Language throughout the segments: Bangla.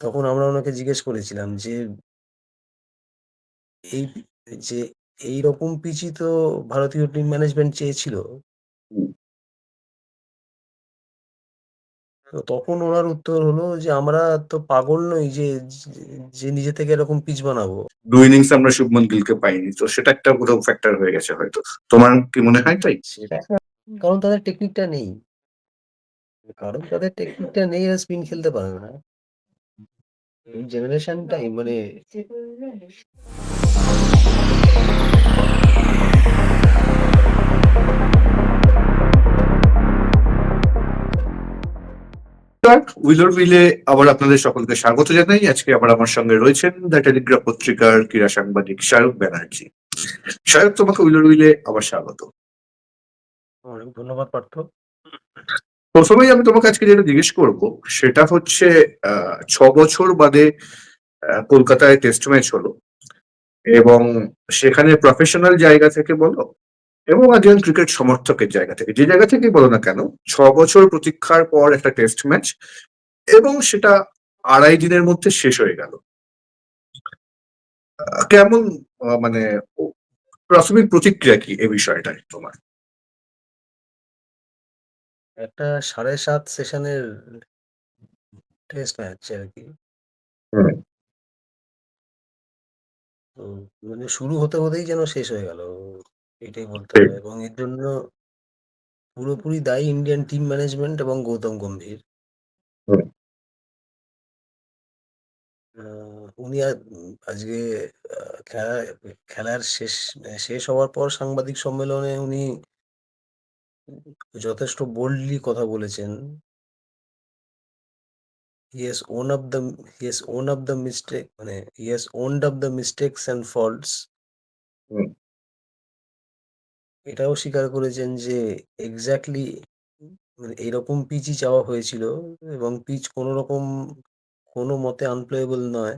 তখন আমরা ওনাকে জিজ্ঞেস করেছিলাম যে এই যে এইরকম পিচই তো ভারতীয় টিম ম্যানেজমেন্ট চেয়েছিল। হুম। তো তখন ওনার উত্তর হলো যে, "আমরা তো পাগল নই যে, যে নিজে থেকে এরকম পিচ বানাবো।" ২ ইনিংস আমরা শুভমান গিলকে পাইনি। তো সেটা একটা কোথাও ফ্যাক্টর হয়ে গেছে হয়তো। তোমার কি মনে হয় তাই? সেটা কারণ তাদের টেকনিকটা নেই। কারণ তাদের টেকনিকটা নেই আর স্পিন খেলতে পারে না। জেনারেশনটাই মানে উইলোর উইলে আবার আপনাদের সকলকে স্বাগত জানাই। আজকে আবার আমার সঙ্গে রয়েছেন দ্য টেলিগ্রাফ পত্রিকার ক্রীড়া সাংবাদিক শায়ক ব্যানার্জি। শায়ক তোমাকে উইলোর উইলে আবার স্বাগত। অনেক ধন্যবাদ পার্থ। প্রথমেই আমি তোমাকে আজকে যেটা জিজ্ঞেস করব, সেটা হচ্ছে ৬ বছর বাদে কলকাতায় টেস্ট ম্যাচ হলো এবং সেখানে প্রফেশনাল জায়গা থেকে বলো এবং একজন ক্রিকেট সমর্থকের জায়গা থেকে যে জায়গা থেকে বলো না কেন, ছ বছর প্রতীক্ষার পর একটা টেস্ট ম্যাচ এবং সেটা আড়াই দিনের মধ্যে শেষ হয়ে গেল। কেমন মানে প্রাথমিক প্রতিক্রিয়া কি এ বিষয়টায় তোমার? একটা ৭.৫ সেশনের টেস্ট ম্যাচ আরকি। হুম। তো মানে শুরু হতে, হতেই যেন শেষ হয়ে গেল। এটাই বলতে হবে এবং এর জন্য পুরোপুরি দায়ী ইন্ডিয়ান টিম ম্যানেজমেন্ট এবং গৌতম গম্ভীর। উনি আজকে খেলা খেলার শেষ শেষ হওয়ার পর সাংবাদিক সম্মেলনে উনি যথেষ্ট বোল্ডলি কথা বলেছেন। Own up the he has own up the mistake মানে owned up the mistakes and faults. হুম। এটাও স্বীকার করেছেন যে এক্সাক্টলি মানে এরকম পিচই চাওয়া হয়েছিল এবং পিচ কোনরকম কোনমতে আনপ্লেয়েবল নয়।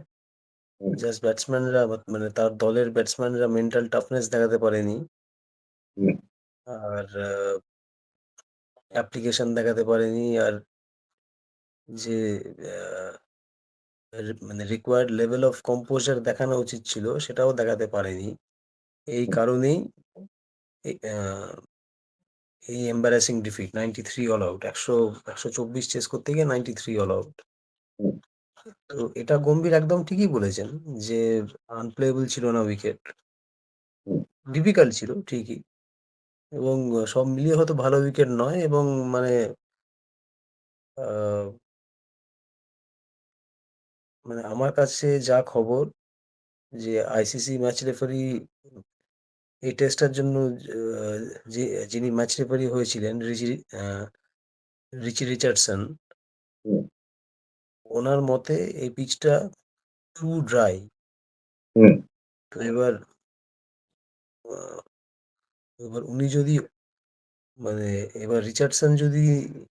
জাস্ট ব্যাটসম্যানরা মানে তার দলের ব্যাটসম্যানরা মেন্টাল টাফনেস দেখাতে পারেনি। আর অ্যাপ্লিকেশন দেখাতে পারেনি আর যে মানে রিকোয়ার্ড লেভেল অফ কম্পোজার দেখানো উচিত ছিল সেটাও দেখাতে পারেনি। এই কারণেই এই embarrassing defeat 93 all out. ১০০ ১২৪ chase করতে গিয়ে 93 অল আউট। তো এটা গম্ভীর একদম ঠিকই বলেছেন যে আনপ্লেয়েবল ছিল না উইকেট। ডিফিকাল্ট ছিল ঠিকই। এবং সব মিলিয়ে হয়তো ভালো উইকেট নয় এবং মানে আ মানে আমার কাছে যা খবর যে আইসিসি ম্যাচ রেফারি এই টেস্টটার জন্য যে যিনি ম্যাচ রেফারি হয়েছিলেন রিচি আ রিচি রিচার্ডসন হুম। ওনার মতে এই পিচটা টু ড্রাই। হুম। তো এবার এবার উনি যদি মানে এবার রিচার্ডসন যদি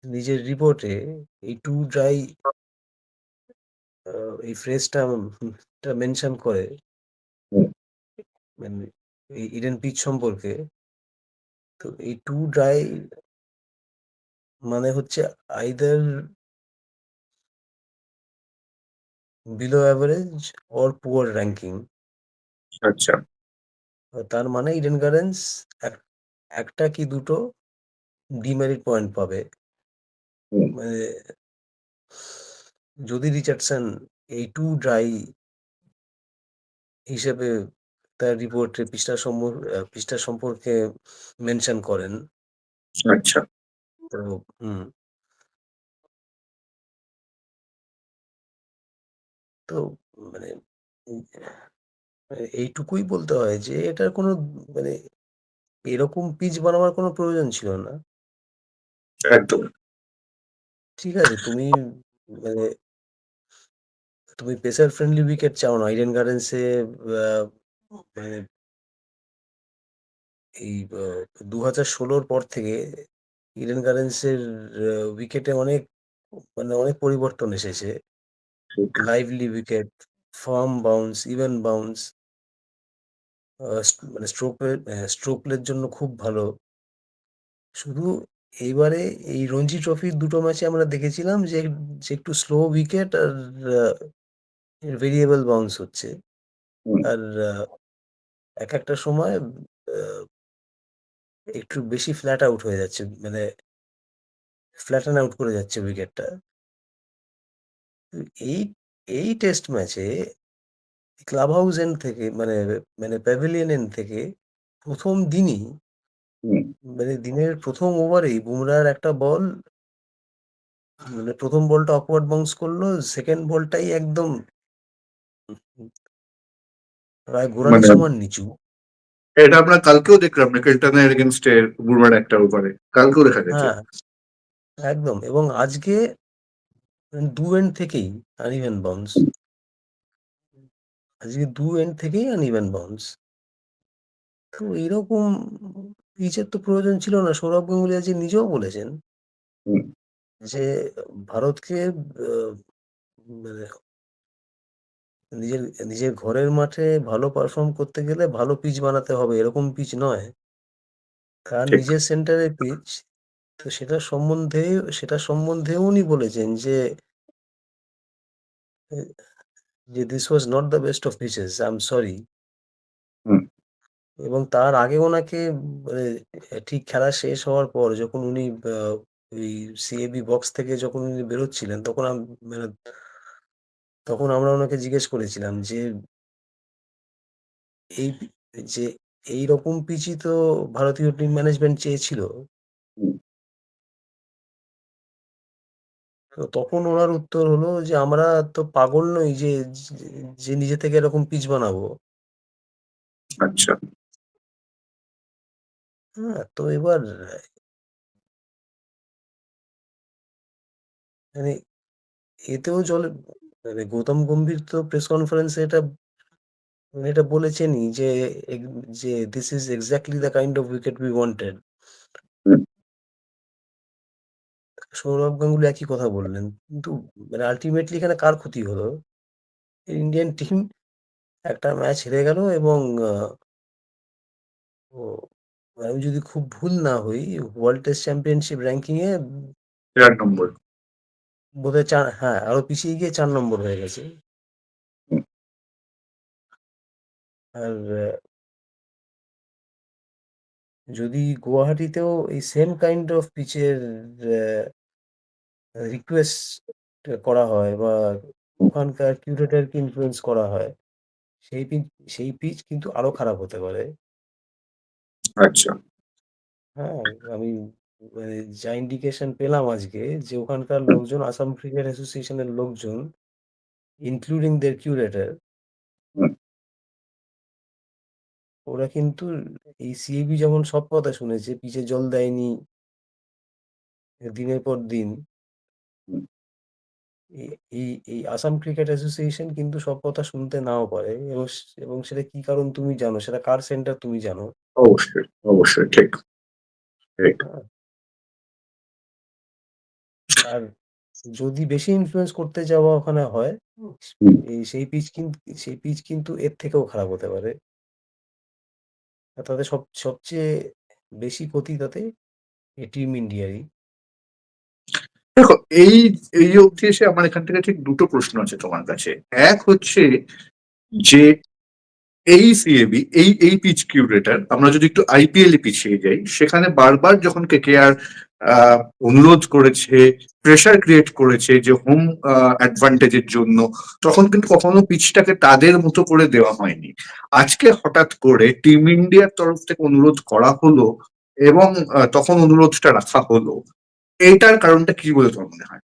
নিজের রিপোর্টে এই টু ড্রাই এই ফ্রেজটা মেনশন করে মানে এই ইডেন পিচ সম্পর্কে, তো এই টু ড্রাই মানে হচ্ছে either below average or poor ranking আচ্ছা। তার মানে ইডেন গার্ডেনস এক একটা কি দুটো ডিমেরিট পয়েন্ট পাবে। মানে যদি রিচার্ডসন এই টু ড্রাই হিসেবে তার রিপোর্টে পৃষ্ঠা পৃষ্ঠা সম্পর্কে মেনশন করেন। আচ্ছা। তো হুম। তো মানে এইটুকুই বলতে হয় যে এটার কোনো মানে এরকম পিচ বানাবার কোনো প্রয়োজন ছিল না। একদম। ঠিক আছে তুমি মানে তুমি পেসার ফ্রেন্ডলি উইকেট চাও না। ইডেন গার্ডেন্সে মানে এই আ ২০১৬ র পর থেকে ইডেন গার্ডেন্সের উইকেটে অনেক মানে অনেক পরিবর্তন এসেছে। Lively wicket, firm bounce, even bounce. মানে স্ট্রোক রেট আ স্ট্রোক প্লের জন্য খুব ভালো। শুধু এইবারে এই রঞ্জি ট্রফির দুটো ম্যাচে আমরা দেখেছিলাম যে যে একটু স্লো উইকেট আর ভেরিয়েবল বাউন্স হচ্ছে। আর এক একটা সময় একটু বেশি ফ্ল্যাট আউট হয়ে যাচ্ছে। মানে ফ্ল্যাটেন আউট করে যাচ্ছে উইকেটটা। এই এই টেস্ট ম্যাচে ক্লাব হাউস এন্ড থেকে মানে মানে প্যাভিলিয়ন এন্ড থেকে প্রথম দিনই হুম। মানে দিনের প্রথম ওভারেই বুমরাহর একটা বল মানে ১ম বলটা অকওয়ার্ড বাউন্স করল। 2nd বলটাই একদম প্রায় গোড়ালি মানে সমান নিচু। এটা আমরা কালকেও দেখলাম মিকেলটনের এগেইনস্ট এ বুমরাহর একটা ওভারে। কালকেও দেখা গেছে। হ্যাঁ, একদম এবং আজকে ২ এন্ড থেকেই আনইভেন বাউন্স। আজকে দু এন্ড থেকেই আনইভেন বাউন্স। তো এরকম পিচের তো প্রয়োজন ছিল না। সৌরভ গাঙ্গুলী আজকে নিজেও বলেছেন যে ভারতকে মানে নিজের নিজের ঘরের মাঠে ভালো পারফর্ম করতে গেলে ভালো পিচ বানাতে হবে। এরকম পিচ নয়। তার নিজের সেন্টারের পিচ। তো সেটা সম্বন্ধে সেটার সম্বন্ধেও উনি বলেছেন যে যে "This was not the best of. I am sorry." হুম। এবং তার আগে ওনাকে মানে ঠিক খেলা শেষ হওয়ার পর যখন উনি আ ওই সিএবি বক্স থেকে যখন উনি বেরোচ্ছিলেন তখন আম মানে তখন আমরা ওনাকে জিজ্ঞেস করেছিলাম যে এই যে এইরকম পিচই তো ভারতীয় টিম ম্যানেজমেন্ট চেয়েছিল। তখন ওনার উত্তর হলো যে, "আমরা তো পাগল নই যে যে নিজে থেকে এরকম পিচ বানাবো।" আচ্ছা। হ্যাঁ, তো এবার মানে এতেও জলে মানে গৌতম গম্ভীর তো প্রেস কনফারেন্সে এটা মানে এটা বলেছেনই যে এগ যে, "This is exactly the kind of wicket we wanted." Sourav Ganguly একই কথা বললেন। কিন্তু মানে আল্টিমেটলি এখানে কার ক্ষতি হলো? ইন্ডিয়ান টিম একটা ম্যাচ হেরে গেল এবং ও আমি যদি খুব ভুল না হই ওয়ার্ল্ড টেস্ট চ্যাম্পিয়নশিপ র‍্যাংকিং এ ৪ নম্বর। বোধহয় চা হ্যাঁ, আরও পিছিয়ে গিয়ে চার নম্বর হয়ে গেছে। আর যদি গুয়াহাটিতেও এই সেম কাইন্ড অফ পিচের রিকোয়েস্ট করা হয় বা ওখানকার কিউরেটরকে ইনফ্লুয়েন্স করা হয়, সেই পিচ সেই পিচ কিন্তু আরও খারাপ হতে পারে। আচ্ছা। হ্যাঁ, আমি মানে যা ইন্ডিকেশন পেলাম আজকে যে ওখানকার লোকজন আসাম ক্রিকেট অ্যাসোসিয়েশন এর লোকজন ইনক্লুডিং দেয়ার কিউরেটর হুম। ওরা কিন্তু এই সিএবি যেমন সব কথা শুনেছে, পিচে জল দেয়নি দিনের পর দিন এই এই আসাম ক্রিকেট অ্যাসোসিয়েশন কিন্তু সব কথা শুনতে নাও পারে এবং এবং সেটা কি কারণ তুমি জানো, সেটা কার সেন্টার তুমি জানো। অবশ্যই, অবশ্যই ঠিক। ঠিক। হ্যাঁ। আর যদি বেশি ইনফ্লুয়েন্স করতে যাওয়া ওখানে হয়, এই সেই পিচ কিন সেই পিচ কিন্তু এর থেকেও খারাপ হতে পারে। তাতে সব সবচেয়ে বেশি ক্ষতি তাতে টিম ইন্ডিয়ারই। দেখো এই, এই অবধি এসে আমার এখান থেকে ঠিক দুটো প্রশ্ন আছে তোমার কাছে। এক হচ্ছে যে এই সিএবি এই, এই পিচ কিউরেটর আমরা যদি একটু আইপিএল এ পিছিয়ে যাই, সেখানে বারবার যখন কেকেআর আ অনুরোধ করেছে, প্রেশার ক্রিয়েট করেছে যে হোম আ অ্যাডভান্টেজ এর জন্য, তখন কিন্তু কখনো পিচটাকে তাদের মতো করে দেওয়া হয়নি। আজকে হঠাৎ করে টিম ইন্ডিয়ার তরফ থেকে অনুরোধ করা হলো এবং তখন অনুরোধটা রাখা হলো। এইটার কারণটা কি বলে তোমার মনে হয়?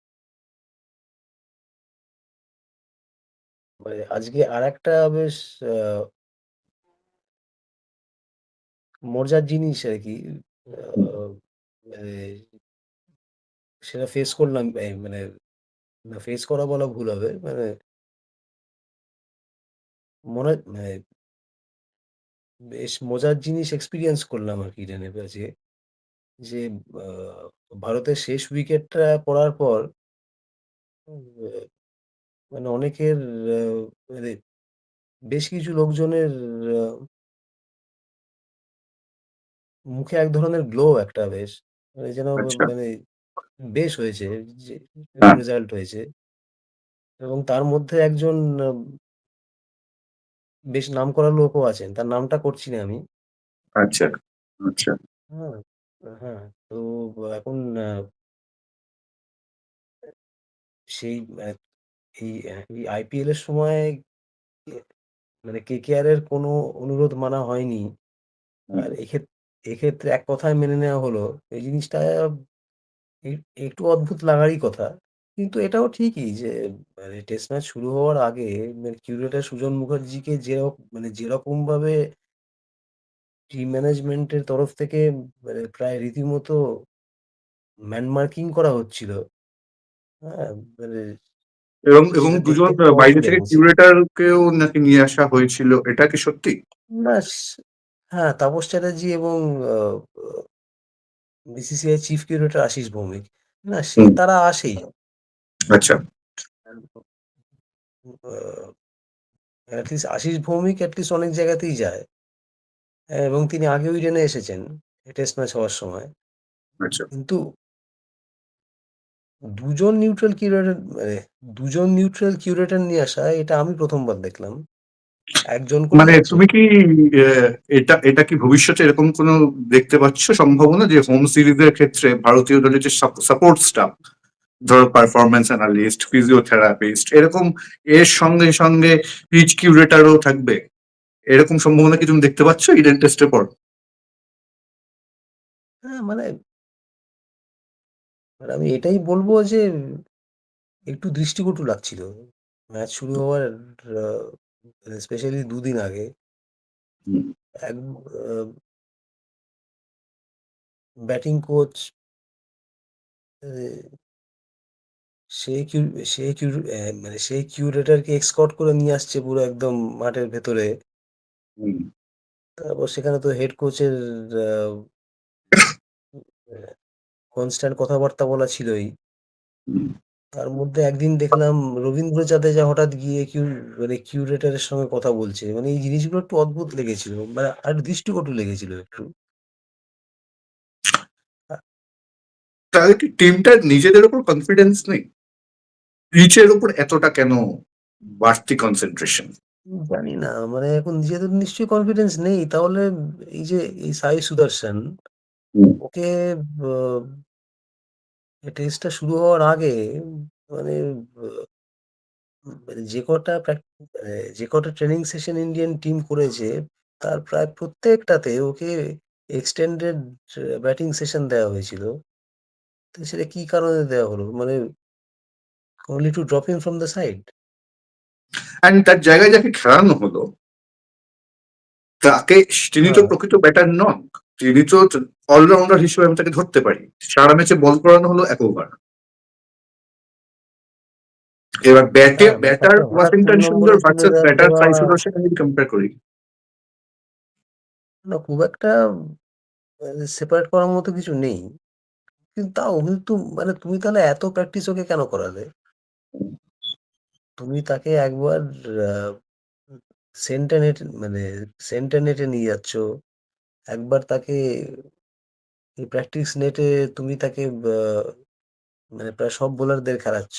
আজকে আরেকটা বেশ, আ, মজার জিনিস আর কি। মানে সেটা ফেস করলাম মানে না ফেস করা বলা ভুল হবে। মানে মনে মানে বেশ মজার জিনিস এক্সপিরিয়েন্স করলাম আরকি ইডেনে আজকে। যে আ ভারতের শেষ উইকেটটা পড়ার পর মানে অনেকের আ মানে বেশ কিছু লোকজনের আ মুখে এক ধরনের গ্লো একটা বেশ। মানে যেন আচ্ছা। মানে বেশ হয়েছে যে হ্যাঁ। রেজাল্ট হয়েছে। এবং তার মধ্যে একজন আ বেশ নামকরা লোকও আছেন। তার নামটা করছি না আমি। আচ্ছা, আচ্ছা। হ্যাঁ, হ্যাঁ। তো এখন আ সেই অ্যা এই অ্যা এই আইপিএল এর সময় মানে কেকেআর এর কোনো অনুরোধ মানা হয়নি। হুম। আর এক্ষেত এক্ষেত্রে এক কথায় মেনে নেওয়া হলো। এই জিনিসটা এ একটু অদ্ভুত লাগারই কথা। কিন্তু এটাও ঠিকই যে মানে টেস্ট ম্যাচ শুরু হওয়ার আগে মানে কিউরেটর সুজন মুখার্জিকে যেরক মানে যেরকমভাবে টিম ম্যানেজমেন্ট এর তরফ থেকে মানে প্রায় রীতিমতো ম্যান মার্কিং করা হচ্ছিল। হ্যাঁ, মানে এবং এবং সেটা দেখতে দুজন আ বাইরে থেকে কেও নাকি নিয়ে আসা হয়েছিল। এটা কি সত্যি? ব্যাস হ্যাঁ, তাপস চ্যাটার্জি এবং আ আ BCCI chief curator Ashis Bhowmik. না সে হুম। তারা আসেই। আচ্ছা। Least Ashis Bhowmik at least অনেক জায়গাতেই যায়। এবং তিনি আগেও ইডেনে এসেছেন টেস্ট ম্যাচ হওয়ার সময়। আচ্ছা। কিন্তু দুজন নিউট্রাল কিউরেটর মানে ২ জন নিউট্রাল কিউরেটর নিয়ে আসা এটা আমি ১ম বার দেখলাম। একজন মানে। তুমি কি অ্যা এটা এটা কি ভবিষ্যতে এরকম কোনো দেখতে পাচ্ছ সম্ভাবনা যে হোম সিরিজের ক্ষেত্রে ভারতীয় দলের যে সাপ সাপোর্ট স্টাফ ধরো পারফরম্যান্স অ্যানালিস্ট, ফিজিওথেরাপিস্ট এরকম এর সঙ্গে, সঙ্গে পিচ কিউরেটরও থাকবে? এরকম সম্ভাবনা কি তুমি দেখতে পাচ্ছ ইডেন টেস্টের পর? হ্যাঁ, মানে মানে আমি এটাই বলব যে একটু দৃষ্টিকটু লাগছিল। ম্যাচ শুরু হওয়ার স্পেশালি দুদিন আগে। এক ব্যাটিং কোচ সে কিউ সে কিউ মানে সেই কিউরেটরকে এসকর্ট করে নিয়ে আসছে পুরো একদম মাঠের ভেতরে। হুম। তারপর সেখানে তো হেড কোচের আ কনস্ট্যান্ট কথাবার্তা বলা ছিলই। হুম। তার মধ্যে একদিন দেখলাম রবীন্দ্র জাদেজা হঠাৎ গিয়ে কিউ মানে কিউরেটরের সঙ্গে কথা বলছে। মানে এই জিনিসগুলো একটু অদ্ভুত লেগেছিল। মানে আর দৃষ্টিকটু লেগেছিল একটু। আ তাহলে কি টিমটার নিজেদের উপর কনফিডেন্স নেই? পিচের উপর এতটা কেন বাড়তি কনসেনট্রেশন? জানি না। মানে এখন নিজেদের নিশ্চয়ই কনফিডেন্স নেই। তাহলে এই যে এই সাই সুদর্শন হুম। ওকে টেস্টটা শুরু হওয়ার আগে মানে আ মানে যে কটা প্র্যাক মানে যে কটা ট্রেনিং সেশন ইন্ডিয়ান টিম করেছে, তার প্রায় প্রত্যেকটাতে ওকে এক্সটেন্ডেড ব্যাটিং সেশন দেওয়া হয়েছিল। তো সেটা কি কারণে দেওয়া হলো? মানে only to drop him from the side? And তার জায়গায় যাকে খেলানো হলো তাকে তিনি তো হ্যাঁ, প্রকৃত ব্যাটার নন। তিনি তো অলরাউন্ডার হিসেবে আমি তাকে ধরতে পারি। সারা ম্যাচে বল করানো হলো এক ওভার। এবার ব্যাটে ব্যাটার তাকে হঠাৎ ৩ ওয়াশিংটন সুন্দর ভার্সাস ব্যাটার দেওয়া সাই সুদর্শন যদি কম্পেয়ার করি। না খুব একটা সেপারেট করার মতো কিছু নেই। কিন্তু তাও কিন্তু মানে তুমি তাহলে এত প্র্যাকটিস ওকে কেন করালে? তুমি তাকে একবার, আ সেন্টার নেট মানে সেন্টার নেটে নিয়ে যাচ্ছ। একবার তাকে প্র্যাকটিস নেটে তুমি তাকে মানে প্রায় সব বোলারদের খেলাচ্ছ।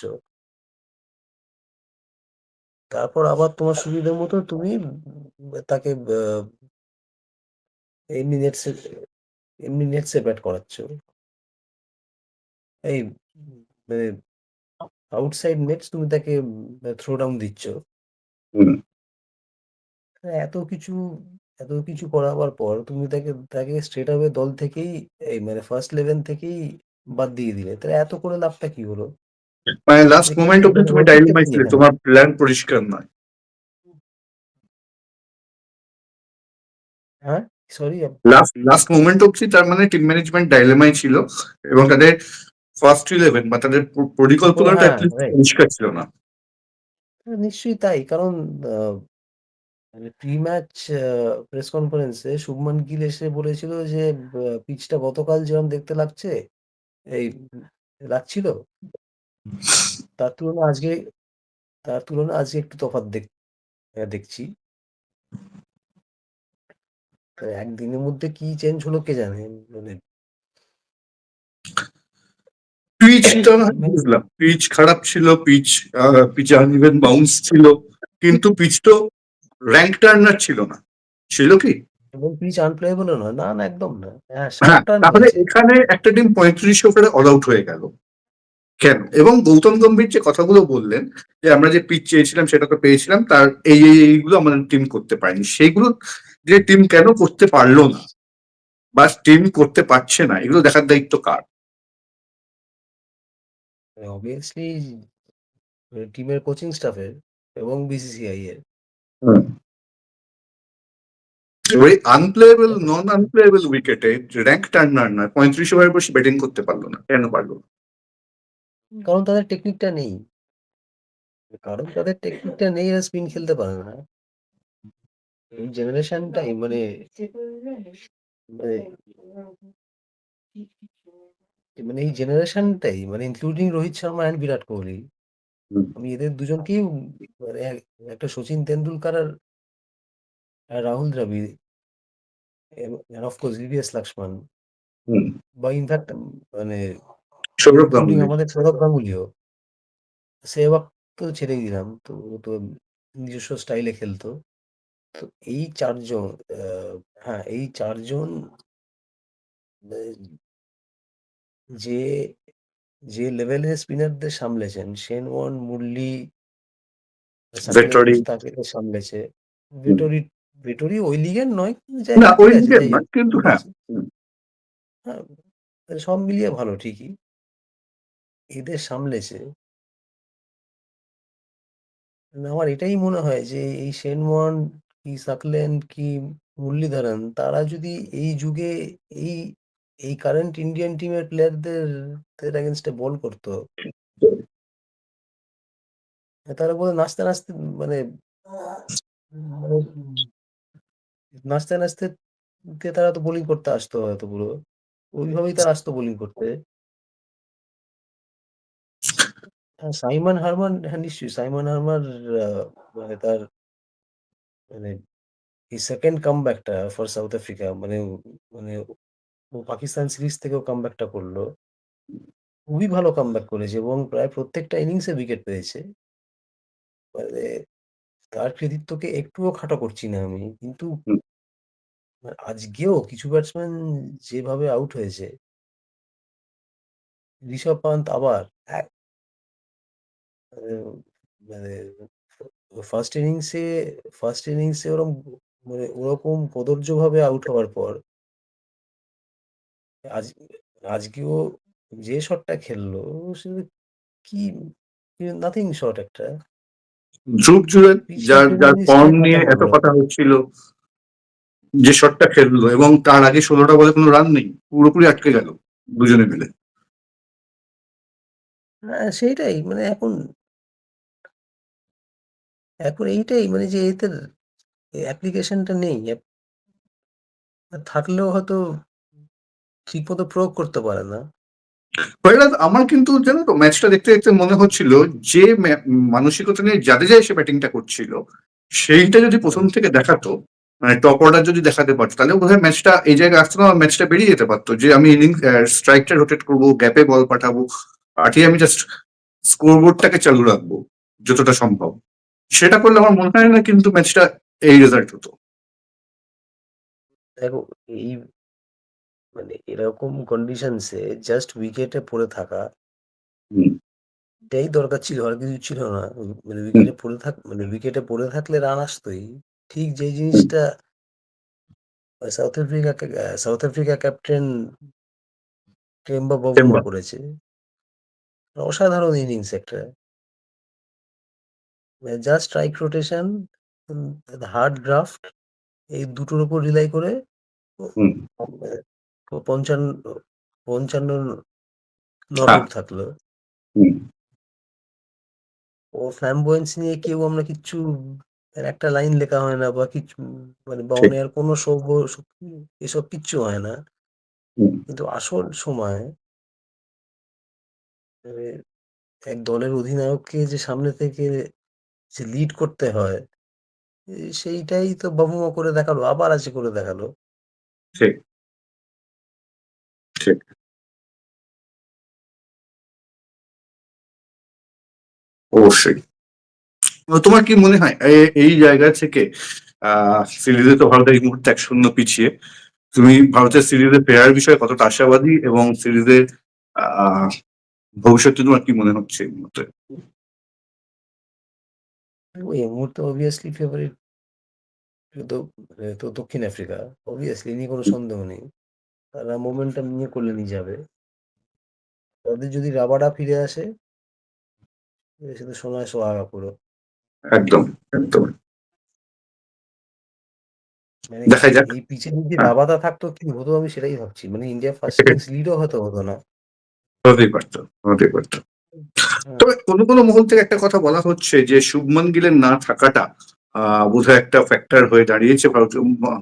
তারপর আবার তোমার সুবিধা মতো তুমি তাকে এমনি নেটসে এমনি নেটসে ব্যাট করাচ্ছ। এই মানে আউটসাইড নেটস তুমি তাকে থ্রো ডাউন দিচ্ছ। হুম। এত কিছু এত কিছু করাবার পর তুমি তাকে তাকে স্ট্রেট আওয়ে দল থেকেই এই মানে ফার্স্ট 11 থেকেই বাদ দিয়ে দিলে। তাহলে এত করে লাভটা কি হলো? মানে লাস্ট মানে মোমেন্ট মানে তুমি লজিকটা ডাইলেমায় কি ছিলে। এখানে? তোমার প্ল্যান পরিষ্কার নয়। হ্যাঁ? সরি লাস্ট লাস্ট মোমেন্ট অব্দি তার মানে টিম ম্যানেজমেন্ট ডাইলেমায় ছিল এবং তাদের ফার্স্ট 11 বা তাদের পরিকল্পনাটা হ্যাঁ। পরিষ্কার ছিল না। হ্যাঁ, নিশ্চয়ই তাই। কারণ আ প্রি-ম্যাচ আ প্রেস কনফারেন্সে শুভমান গিল এসে বলেছিল যে, পিচটা গতকাল যেরকম দেখতে লাগছে, এই লাগছিল, তার তুলনায় আজকে তার তুলনায় আজকে একটু তফাৎ দেখ দেখছি।" একদিনের মধ্যে কি চেঞ্জ হলো কে জানে? মানে পিচটা বুঝলাম। পিচ খারাপ ছিল, পিচ পিচে আনইভেন বাউন্স ছিল। কিন্তু পিচ তো র‍্যাংক টার্নার ছিল না। ছিল কি? এবং পিচ আনপ্লেয়েবল নয়। না, না একদম না। হ্যাঁ, হ্যাঁ, তাহলে এখানে একটা টিম ৩৫ ওভারে অল আউট হয়ে গেল। কেন? এবং গৌতম গম্ভীর যে কথাগুলো বললেন যে, "আমরা যে পিচ চেয়েছিলাম সেটা তো পেয়েছিলাম। তার এই, এই, এইগুলো আমাদের টিম করতে পারেনি।" সেগুলো যে টিম কেন করতে পারল না? বা টিম করতে পারছে না, এগুলো দেখার দায়িত্ব কার? অবভিয়াসলি টিমের কোচিং স্টাফের এবং বিসিসিআই এর। ওই আনপ্লেয়েবল, নন আনপ্লেয়েবল উইকেটে র‍্যাংক টার্নার নয় ৩৫ ওভারে বসে ব্যাটিং করতে পারল না। কেন পারল না? কারণ তাদের টেকনিকটা নেই। কারণ তাদের টেকনিকটা নেই এরা স্পিন খেলতে পারে না। এই জেনারেশনটাই মানে মানে এই জেনারেশনটাই মানে ইনক্লুডিং রোহিত শর্মা অ্যান্ড বিরাট কোহলি। হুম। আমি এদের দুজনকেই মানে এক একটা সচিন তেন্ডুলকার আর আর Rahul Dravid and of course VVS Laxman হুম। বা ইনফ্যাক্ট মানে সৌরভ ইনক্লুডিং গাঙ্গুলী। আমাদের সৌরভ গাঙ্গুলীও। সেহবাগ তো ছেড়েই দিলাম। তো ও তো নিজস্ব স্টাইলে খেলতো। তো এই ৪ জন আ হ্যাঁ, এই ৪ জন এ যে, যে লেভেলের স্পিনারদের সামলেছেন শেন ওয়ার্ন, মুরলি। মুশতাক এদের সামলেছে। হুম। ভেট্টরি, ভেট্টরি ওই লিগের নয় কিন্তু না, ওই লিগের যাই কিন্তু হ্যাঁ। হ্যাঁ, সব মিলিয়ে ভালো ঠিকই। এদের সামলেছে। না আমার এটাই মনে হয় যে এই শেন ওয়ার্ন কি সাকলেন কি মুরলীধরান তারা যদি এই যুগে এই, এই কারেন্ট ইন্ডিয়ান টিমের প্লেয়ারদের দের এগেইনস্ট এ বল করতো তারা বোধহয় নাচতে, নাচতে মানে নাচতে, নাচতে তারা তো বোলিং করতে আসতো হয়তো পুরো। ওইভাবেই তারা আসতো বোলিং করতে। হ্যাঁ, সাইমন হারমান হ্যাঁ, নিশ্চয়ই সাইমন হারমার মানে তার মানে এই 2nd কামব্যাকটা ফর সাউথ আফ্রিকা মানে মানে ও পাকিস্তান সিরিজ থেকেও কামব্যাকটা করল। খুবই ভালো কামব্যাক করেছে এবং প্রায় প্রত্যেকটা ইনিংসে উইকেট পেয়েছে। মানে তার কৃতিত্বকে একটুও খাটো করছি না আমি। কিন্তু হুম। আ আজকেও কিছু ব্যাটসম্যান যেভাবে আউট হয়েছে ঋষভ পান্ত আবার এক মানে মানে ফার্স্ট ইনিংসে ফার্স্ট ইনিংসে ওরম মানে ওরকম কদর্যভাবে আউট হওয়ার পর আজ আজকেও যে শটটা খেললো সে কি নাথিং শট একটা। ধ্রুব পিচটা যার, যার ফর্ম নিয়ে এত কথা হচ্ছিল। যে শটটা খেললো এবং তার আগে ১৬ টা বলে কোন রান নেই। পুরোপুরি আটকে গেল দুজনে মিলে। হ্যাঁ, সেইটাই মানে এখন এখন এইটাই মানে যে এদের অ্যাপ্লিকেশনটা নেই। থাকলেও হয়তো ঠিকমতো প্রয়োগ করতে পারে না। আমার কিন্তু জানো তো ম্যাচটা দেখতে, দেখতে মনে হচ্ছিল যে মানসিকতা নিয়ে জাদেজা এসে ব্যাটিংটা করছিল, সেইটা যদি প্রথম থেকে দেখাতো, মানে টপ অর্ডার যদি দেখাতে পারতো তাহলে বোধহয় ম্যাচটা এই জায়গায় আসতো না ম্যাচটা বেরিয়ে যেতে পারতো যে আমি ইনিংস অ্যা স্ট্রাইকটা রোটেট করব, গ্যাপে বল পাঠাবো। পাঠিয়ে আমি জাস্ট স্কোরবোর্ডটাকে চালু রাখব যতটা সম্ভব। সেটা করলে আমার মনে হয় না কিন্তু ম্যাচটা এই রেজাল্ট হতো। দেখো এই মানে এরকম কন্ডিশনস জাস্ট উইকেটে পড়ে থাকা হুম। এটাই দরকার ছিল। আর কিছু ছিল না। মানে হুম। উইকেটে পড়ে থাক মানে উইকেটে পড়ে থাকলে রান আসতই। ঠিক যেই হুম। জিনিসটা আ South Africa uh South Africa captain Temba Temba. করেছে। অসাধারণ ইনিংস একটা। মানে just strike rotation, um hard graft এই দুটোর উপর রিলাই করে হুম। পঞ্চান্ন ৫৫ নট হ্যাঁ। থাকল। ও flamboyance নিয়ে কেউ আমরা কিচ্ছু একটা লাইন লেখা হয় না বা কিছু মানে বা ঠিক। অন এয়ার কোনো শো গো স এসব কিচ্ছু হয় না। কিন্তু আসল সময় এক দলের অধিনায়ককে যে সামনে থেকে যে লিড করতে হয়, সেইটাই তো বাবুমা করে দেখাল। আবার আছে করে দেখাল। ঠিক। অবশ্যই। তোমার কি মনে হয় এই জায়গা থেকে সিরিজে তো ভারত এই মুহূর্তে এক শূন্য পিছিয়ে। তুমি ভারতের সিরিজে ফেরার বিষয়ে কতটা আশাবাদী এবং সিরিজের আহ ভবিষ্যতে তোমার কি মনে হচ্ছে এই মুহূর্তে? এই মুহূর্তে অবভিয়াসলি ফেভারিট তো দক্ষিণ আফ্রিকা। অবভিয়াসলি নিয়ে কোনো সন্দেহ নেই। তারা মোমেন্টাম নিয়ে করলে নিয়ে যাবে। তাদের যদি রাবাডা ফিরে আসে এ সে তো সোনায় সোহাগা পুরো একদম একদম। মানে এই পিচে যদি হ্যাঁ। রাবাদা থাকতো কি হতো আমি সেটাই ভাবছি। মানে ইন্ডিয়া ফার্স্ট ইনিংস লিডও হয়তো হতো না। হতেই পারতো হতেই পারতো। হ্যাঁ, তবে কোনো কোনো মহল থেকে একটা কথা বলা হচ্ছে যে শুভমন গিলের না থাকাটা বোধহয় একটা ফ্যাক্টর হয়ে দাঁড়িয়েছে ভারত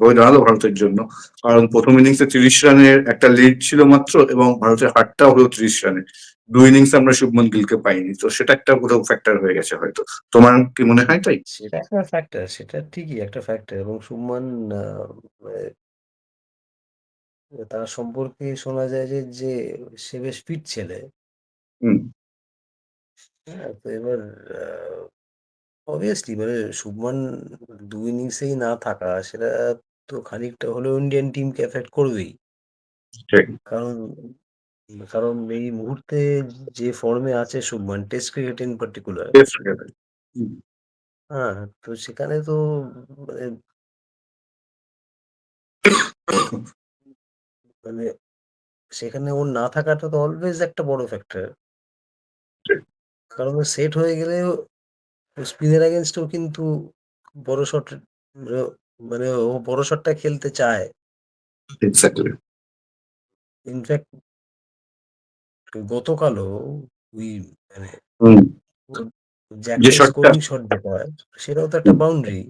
হয়ে দাঁড়াল ভারতের জন্য। কারণ প্রথম ইনিংসে তিরিশ রানের একটা লিড ছিল মাত্র এবং ভারতের হারটাও হলো তিরিশ রানে দুই ইনিংস আমরা শুভমন গিলকে পাইনি তো সেটা একটা কোথাও ফ্যাক্টর হয়ে গেছে হয়তো। তোমার কি মনে হয় তাই? সেটা একটা ফ্যাক্টর সেটা ঠিকই একটা ফ্যাক্টর এবং সুমান আহ, মানে তার সম্পর্কে শোনা যায় যে যে সে বেশ ফিট ছেলে। হুম। হ্যাঁ তো এবার অবভিয়াসলি মানে শুভমান দু ইনিংসেই না থাকা সেটা তো খানিকটা হলেও ইন্ডিয়ান টিমকে এফেক্ট করবেই। ঠিক কারণ কারণ এই মুহূর্তে যে ফর্মে আছে Shubman test cricket in particular হুম, হ্যাঁ তো সেখানে তো মানে মানে সেখানে ওর না থাকাটা তো অলওয়েজ একটা বড় ফ্যাক্টর ঠিক। কারণ সেট হয়ে গেলেও স্পিনের এগেনস্টেও কিন্তু বড় শট মানে ও বড় শটটা খেলতে চায়। Exactly. ইনফ্যাক্ট গতকালও ওই মানে যে শটটা শট যেটা সেটাও তো একটা বাউন্ডারি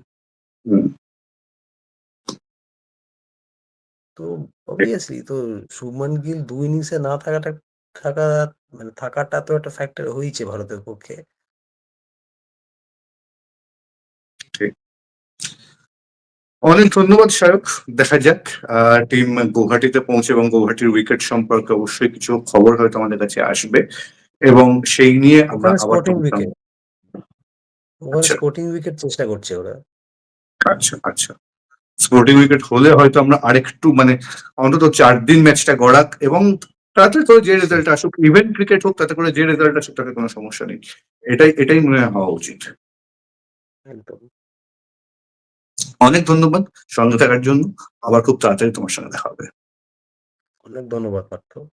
তো অবভিয়াসলি তো শুভমান গিল দু ইনিংসে না থাকাটা থাকা মানে থাকাটা তো একটা ফ্যাক্টর হয়েছে ভারতের পক্ষে। অনেক ধন্যবাদ শায়ক দেখা যাক টিম গৌহাটিতে পৌঁছে এবং গৌহাটির উইকেট সম্পর্কে অবশ্যই কিছু খবর হয়তো আমাদের কাছে আসবে। এবং সেই নিয়ে আমরা আবার স্পোর্টিং উইকেট আচ্ছা। স্পোর্টিং উইকেট চেষ্টা করছে ওরা। আচ্ছা আচ্ছা। স্পোর্টিং উইকেট হলে হয়তো আমরা আরেকটু মানে অন্তত চার দিন ম্যাচটা গড়াক এবং তাতে তো যে রেজাল্ট আসুক ইভেন্ট ক্রিকেট হোক তাতে করে যে রেজাল্ট আসুক তাতে কোনো সমস্যা নেই। এটাই এটাই মনে হওয়া উচিত। একদম। অনেক ধন্যবাদ সঙ্গে থাকার জন্য। আবার খুব তাড়াতাড়ি তোমার সঙ্গে দেখা হবে। অনেক ধন্যবাদ, পার্থ।